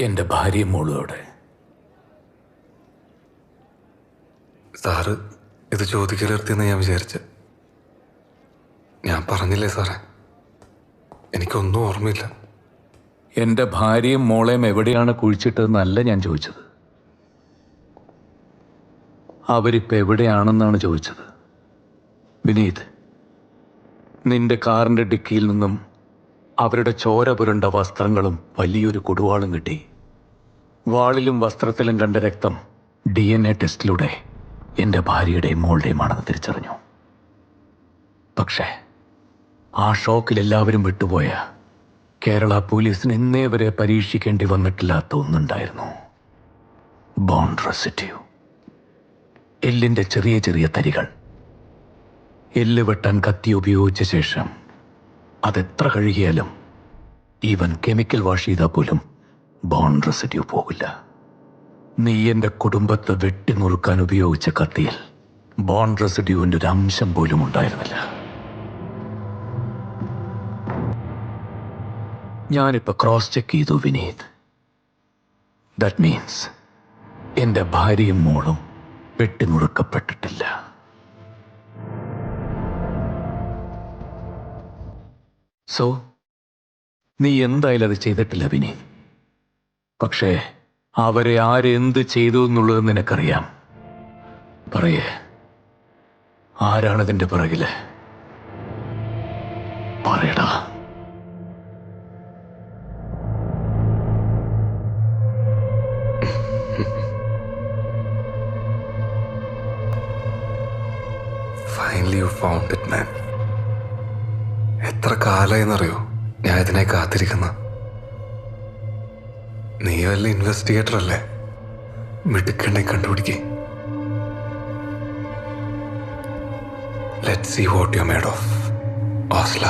എന്റെ ഭാര്യയും മോളോടെ സാറ് ഇത് ചോദിക്കലർത്തിയെന്ന് ഞാൻ വിചാരിച്ച. ഞാൻ പറഞ്ഞില്ലേ സാറേ? എനിക്കൊന്നും ഓർമ്മയില്ല. എന്റെ ഭാര്യയും മോളെയും എവിടെയാണ് കുഴിച്ചിട്ടതെന്നല്ല ഞാൻ ചോദിച്ചത്. അവരിപ്പോൾ എവിടെയാണെന്നാണ് ചോദിച്ചത്. വിനീത് നിന്റെ കാറിന്റെ ഡിക്കിയിൽ നിന്നും അവരുടെ ചോര പുരണ്ട വസ്ത്രങ്ങളും വലിയൊരു കൊടുവാളും കിട്ടി. വാളിലും വസ്ത്രത്തിലും കണ്ട രക്തം ഡി എൻ എ ടെസ്റ്റിലൂടെ എന്റെ ഭാര്യയുടെയും മോളുടെയുമാണെന്ന് തിരിച്ചറിഞ്ഞു. പക്ഷേ ആ ഷോക്കിൽ എല്ലാവരും വിട്ടുപോയ കേരള പോലീസിന് ഇന്നേ വരെ പരീക്ഷിക്കേണ്ടി വന്നിട്ടില്ലാത്ത ഒന്നുണ്ടായിരുന്നു. ബോണ്ട് റെസിറ്റീവ് എല്ലിന്റെ ചെറിയ ചെറിയ തരികൾ. എല്ല് വെട്ടാൻ കത്തി ഉപയോഗിച്ച ശേഷം അതെത്ര കഴുകിയാലും ഈവൻ കെമിക്കൽ വാഷ് ചെയ്താൽ പോലും ബോൺ റെസിഡ്യൂ പോകില്ല നീ എന്റെ കുടുംബത്തെ വെട്ടി നുറുക്കാൻ ഉപയോഗിച്ച കത്തിയിൽ ബോൺ റെസിഡ്യൂവിന്റെ ഒരു അംശം പോലും ഉണ്ടായിരുന്നില്ല. ഞാനിപ്പോൾ ക്രോസ് ചെക്ക് ചെയ്തു വിനീത്. ദാറ്റ് മീൻസ് എന്റെ ഭാര്യയും മോളും വെട്ടിനുറുക്കപ്പെട്ടിട്ടില്ല സോ നീ എന്തായാലും അത് ചെയ്തിട്ടില്ല വിനീത് പക്ഷേ അവരെ ആരെന്ത് ചെയ്തു എന്നുള്ളത് നിനക്കറിയാം. പറയേ ആരാണതിന്റെ പിറകിൽ? പറയടാ. Finally you found it man എത്ര കാലമായെന്നറിയോ ഞാൻ ഇതിനെ കാത്തിരിക്കുന്ന. നീ വല്ല ഇൻവെസ്റ്റിഗേറ്റർ അല്ലേ? മിടുക്കണ്ടെ കണ്ടുപിടിക്കേ. Let see what you made of ഓസ്ല.